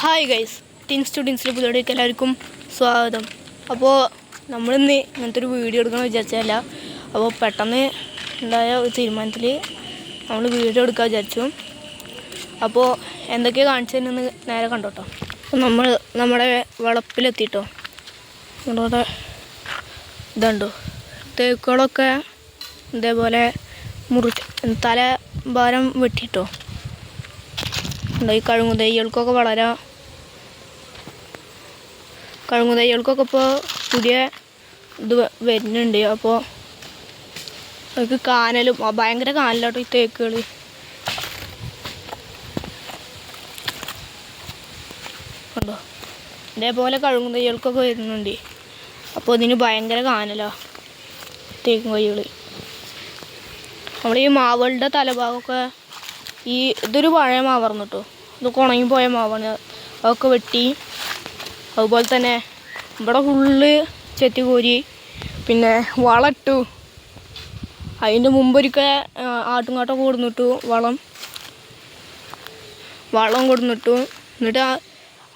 Hi guys teen സ്റ്റുഡൻസിന്റെ പുതിയവിടേക്ക് എല്ലാവർക്കും സ്വാഗതം. അപ്പോൾ നമ്മളിന്ന് ഇങ്ങനത്തെ ഒരു വീഡിയോ എടുക്കണമെന്ന് വിചാരിച്ചതല്ല. അപ്പോൾ പെട്ടെന്ന് ഉണ്ടായ ഒരു തീരുമാനത്തിൽ നമ്മൾ വീഡിയോ എടുക്കാൻ വിചാരിച്ചു. അപ്പോൾ എന്തൊക്കെയാണ് കാണിച്ചതെന്ന് നേരെ കണ്ടോട്ടോ. അപ്പോൾ നമ്മൾ നമ്മുടെ വളപ്പിലെത്തിട്ടോ. നമ്മുടെ ഇതുണ്ടോ? തേക്കുകളൊക്കെ ഇതേപോലെ മുറി തല ഭാരം വെട്ടിട്ടോ. ഈ കഴുങ്ങു തൈകൾക്കൊക്കെ വളരെ കഴുങ്ങു തൈകൾക്കൊക്കെ ഇപ്പോൾ പുതിയ ഇത് വരുന്നുണ്ട്. അപ്പോൾ അവർക്ക് കാനലും ഭയങ്കര കാനലാട്ടോ ഈ തേക്കുകൾ കണ്ടോ ഇതേപോലെ കഴുങ്ങു തൈകൾക്കൊക്കെ വരുന്നുണ്ട്. അപ്പോൾ ഇതിന് ഭയങ്കര കാനലാ തേക്കും കൈകൾ നമ്മൾ ഈ മാവുകളുടെ തലഭാഗമൊക്കെ ഈ ഇതൊരു പഴയ മാവായിരുന്നു കേട്ടോ ഇതൊക്കെ ഉണങ്ങിപ്പോയ മാവാണ്. അതൊക്കെ വെട്ടി അതുപോലെ തന്നെ ഇവിടെ ഫുള്ള് ചെത്തി കോരി പിന്നെ വളമിട്ടു അതിന്റെ മുമ്പൊരിക്കൽ ആട്ടുങ്ങാട്ടൊക്കെ കൊടുന്നിട്ടു വളം. വളം കൊടുന്നിട്ടു. എന്നിട്ട്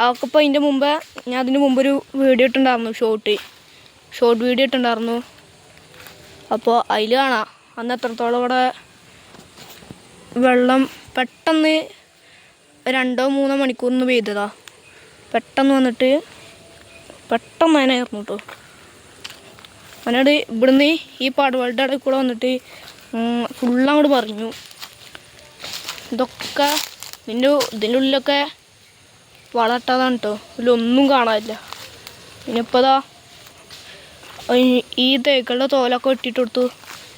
അതൊക്കെ ഇപ്പോൾ അതിന്റെ മുമ്പ് ഞാൻ അതിന് മുമ്പൊരു വീഡിയോ ഇട്ടുണ്ടായിരുന്നു ഷോർട്ട് ഷോർട്ട് വീഡിയോ ഇട്ടുണ്ടായിരുന്നു അപ്പോൾ അതിൽ കാണാം. അന്ന് എത്രത്തോളം ഇവിടെ വെള്ളം പെട്ടെന്ന് രണ്ടോ മൂന്നോ മണിക്കൂറിന് പെയ്തതാണ് പെട്ടെന്ന് വന്നിട്ട് പെട്ടെന്ന് അതിനെ ഇറന്നു കേട്ടോ. അവനോട് ഇവിടുന്ന് ഈ പാടുകളുടെ ഇടയിൽ കൂടെ വന്നിട്ട് ഫുള്ളങ്ങോട്ട് പറഞ്ഞു. ഇതൊക്കെ ഇതിന്റെ ഇതിന്റെ ഉള്ളിലൊക്കെ വളട്ടതാണ് കേട്ടോ. ഇതിലൊന്നും കാണാനില്ല. പിന്നെ ഇപ്പോൾ ഈ- തേക്കളുടെ തോലൊക്കെ വെട്ടിയിട്ട് കൊടുത്തു.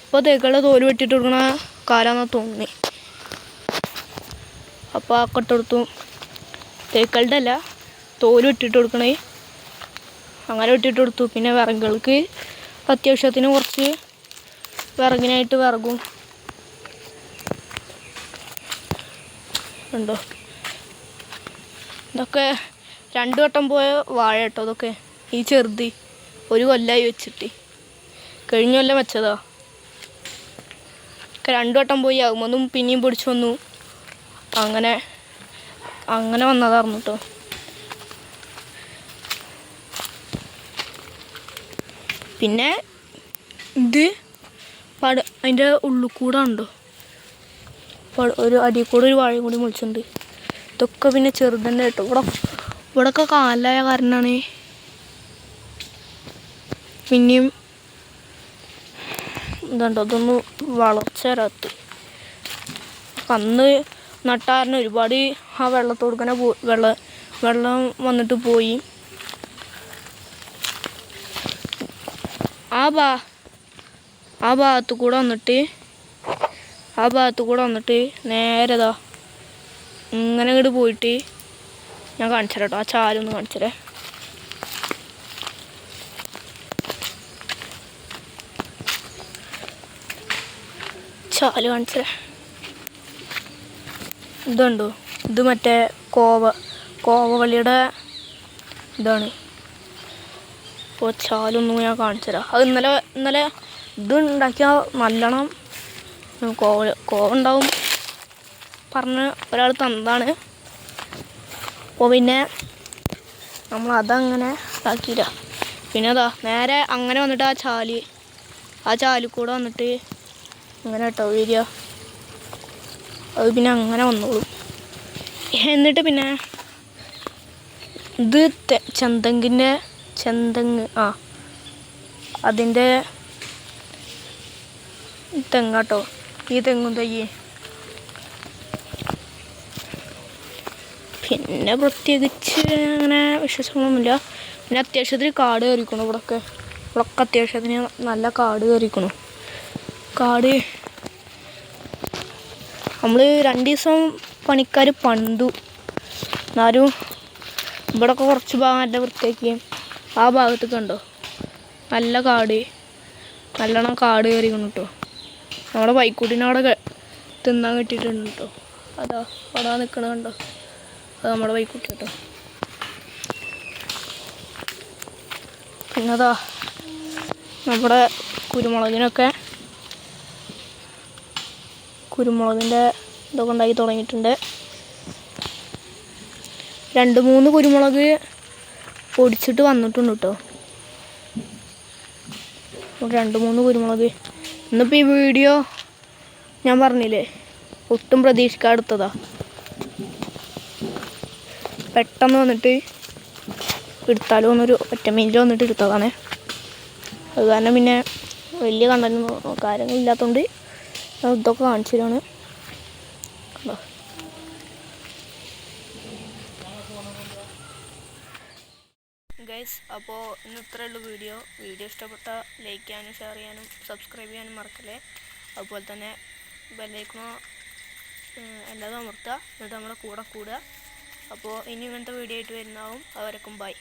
ഇപ്പോൾ തേക്കളുടെ തോൽ വെട്ടിട്ട് കൊടുക്കണ കാലാന്നാ തോന്നി അപ്പോൾ ആ കൊട്ടെടുത്തു തേക്കളുടെ അല്ല തോൽ വെട്ടിയിട്ട് കൊടുക്കണേ. അങ്ങനെ ഇട്ടിട്ട് കൊടുത്തു. പിന്നെ വിറകുകൾക്ക് അത്യാവശ്യത്തിന് കുറച്ച് വിറകിനായിട്ട് വിറകും. ഉണ്ടോ? ഇതൊക്കെ രണ്ടു വട്ടം പോയ വാഴ കേട്ടോ ഇതൊക്കെ. ഈ ചെറുത് ഒരു കൊല്ലായി വെച്ചിട്ട്. കഴിഞ്ഞ കൊല്ലം വെച്ചതാ. ഒക്കെ രണ്ടു വട്ടം പോയി ആകുമ്പോന്നും പിന്നെയും പിടിച്ചു വന്നു. അങ്ങനെ അങ്ങനെ വന്നതായിരുന്നു കേട്ടോ. പിന്നെ ഇത് പട അതിന്റെ ഉള്ളിൽ കൂടെ ഉണ്ടോ ഒരു അടി കൂടെ ഒരു വാഴയും കൂടി മുളിച്ചിട്ടുണ്ട്. ഇതൊക്കെ പിന്നെ ചെറുതന്നെ കേട്ടോ. ഇവിടെ ഇവിടെയൊക്കെ കാലായ കാരണമാണ്. പിന്നെയും ഇതുണ്ടോ? അതൊന്നും വളർച്ച വരാത്ത. അന്ന് നട്ടാറിന് ഒരുപാട് ആ വെള്ളത്തോടുക്കനെ പോ വെള്ള വെള്ളം വന്നിട്ട് പോയി. ആ ഭാ ആ ഭാഗത്ത് കൂടെ വന്നിട്ട് ആ ഭാഗത്ത് കൂടെ വന്നിട്ട് നേരെതാ ഇങ്ങനെ ഇങ്ങോട്ട് പോയിട്ട് ഞാൻ കാണിച്ചു കേട്ടോ. ആ ചാലൊന്ന് കാണിച്ചു തരാം ചാൽ കാണിച്ചു തരാം ഇതുണ്ടോ? ഇത് മറ്റേ കോവ കോവവള്ളിയുടെ ഇതാണ്. ചാലൊന്നും ഞാൻ കാണിച്ചു തരാം അത് ഇന്നലെ ഇന്നലെ ഇത് ഉണ്ടാക്കിയാൽ നല്ലോണം കോവ കോവ ഉണ്ടാവും പറഞ്ഞ് ഒരാൾ തന്നതാണ്. അപ്പോൾ പിന്നെ നമ്മൾ അതങ്ങനെ ഇതാക്കിയില്ല. പിന്നെ അതാ നേരെ അങ്ങനെ വന്നിട്ട് ആ ചാലി ആ ചാലിൽ കൂടെ വന്നിട്ട് അങ്ങനെ കേട്ടോ വരിക. അത് പിന്നെ അങ്ങനെ വന്നോളൂ. എന്നിട്ട് പിന്നെ ഇത് ചെന്തെങ്ങിന്റെ ചെന്തെങ്ങ് ആ. അതിന്റെ തെങ്ങാട്ടോ. ഈ തെങ്ങും തയ്യേ പിന്നെ പ്രത്യേകിച്ച് അങ്ങനെ വിശ്വാസങ്ങളൊന്നുമില്ല പിന്നെ അത്യാവശ്യത്തിന് കാട് കയറിക്കണു ഇവിടൊക്കെ. ഇവിടൊക്കെ അത്യാവശ്യത്തിന് നല്ല കാട് കയറിക്കണു. കാട് നമ്മൾ രണ്ട് ദിവസം പണിക്കാർ പണ്ടു. എന്നാലും ഇവിടൊക്കെ കുറച്ച് ഭാഗം നല്ല വൃത്തിയാക്കിയും. ആ ഭാഗത്തേക്ക് ഉണ്ടോ നല്ല കാട്. നല്ലോണം കാട് കയറിക്കണം കേട്ടോ. നമ്മുടെ ബൈക്കുട്ടിനവിടെ അവിടെ തിന്നാൻ കിട്ടിയിട്ടുണ്ട് കേട്ടോ. അതാ അവിടെ നിൽക്കണ കണ്ടോ? അത് നമ്മുടെ ബൈക്കുട്ടി കേട്ടോ. പിന്നതാ നമ്മുടെ കുരുമുളകിനൊക്കെ കുരുമുളകിന്റെ ഇതൊക്കെ ഉണ്ടാക്കി തുടങ്ങിയിട്ടുണ്ട്. രണ്ട് മൂന്ന് കുരുമുളക് പൊടിച്ചിട്ട് വന്നിട്ടുണ്ട് കേട്ടോ. രണ്ട് മൂന്ന് കുരുമുളക്. ഇന്നിപ്പോൾ ഈ വീഡിയോ ഞാൻ പറഞ്ഞില്ലേ ഒട്ടും പ്രതീക്ഷിക്കാതെ പെട്ടെന്ന് വന്നിട്ട് എടുത്താലോ എന്നൊരു മിനിറ്റ് വന്നിട്ട് എടുത്തതാണ്. അത് കാരണം പിന്നെ വലിയ കണ്ടന്റ് കാര്യങ്ങളില്ലാത്തതുകൊണ്ട് ഇതൊക്കെ കാണിച്ചു തരാണ്. കണ്ടോ? ഗൈസ് അപ്പോൾ ഇന്ന് ഇത്രയേ ഉള്ളൂ വീഡിയോ. വീഡിയോ ഇഷ്ടപ്പെട്ട ലൈക്ക് ചെയ്യാനും ഷെയർ ചെയ്യാനും സബ്സ്ക്രൈബ് ചെയ്യാനും മറക്കല്ലേ. അതുപോലെ തന്നെ ബെല്ലൈക്കണോ എല്ലാതും അമർത്തുക. എന്നിട്ട് നമ്മുടെ കൂടെ കൂടുക. അപ്പോൾ ഇനി ഇങ്ങനത്തെ വീഡിയോ ആയിട്ട് വരുന്നതാവും. അവരക്കും ബൈ